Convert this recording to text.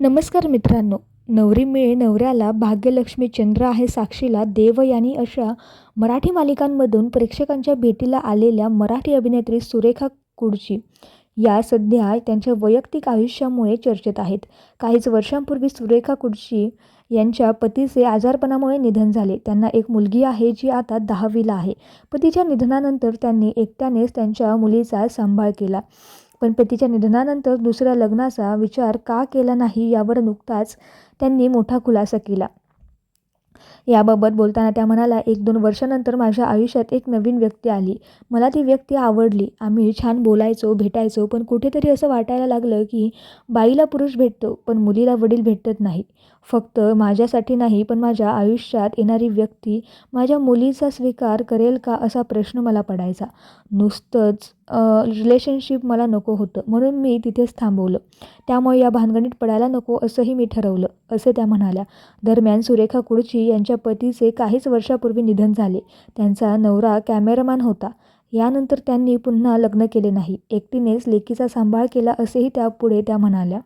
नमस्कार मित्रांनो. नवरी मिळे नवऱ्याला भाग्यलक्ष्मी चंद्र आहे साक्षीला देवयानी अशा मराठी मालिकांमधून प्रेक्षकांच्या भेटीला आलेल्या मराठी अभिनेत्री सुरेखा कुडची. या सध्या त्यांच्या वैयक्तिक आयुष्यामुळे चर्चेत आहेत. काहीच वर्षांपूर्वी सुरेखा कुडची यांच्या पतीचे आजारपणामुळे निधन झाले. त्यांना एक मुलगी आहे जी आता दहावीला आहे. पतीच्या निधनानंतर त्यांनी एकट्यानेच त्यांच्या मुलीचा सांभाळ केला. पण पतीच्या निधनानंतर दुसऱ्या लग्नाचा विचार का केला नाही यावर नुकताच त्यांनी मोठा खुलासा केला. याबाबत बोलताना त्या म्हणाला एक दोन वर्षानंतर माझ्या आयुष्यात एक नवीन व्यक्ती आली. मला ती व्यक्ती आवडली. आम्ही छान बोलायचो भेटायचो पण कुठेतरी असं वाटायला लागलं की बाईला पुरुष भेटतो पण मुलीला वडील भेटत नाही फक्त माझ्यासाठी नाही पण माझ्या आयुष्यात येणारी व्यक्ती माझ्या मुलीचा स्वीकार करेल का असा प्रश्न मला पडायचा. नुसतंच रिलेशनशिप मला नको होतं. म्हणून मी तिथेच थांबवलं. त्यामुळे या भानगडीत पडायला नको असंही मी ठरवलं असे त्या म्हणाल्या. दरम्यान सुरेखा कुडची यांच्या पतीचे काहीच वर्षापूर्वी निधन झाले. त्यांचा नवरा कॅमेरामॅन होता. यानंतर त्यांनी पुन्हा लग्न केले नाही. एकटीनेच लेकीचा सांभाळ केला असेही त्या पुढे त्या म्हणाल्या.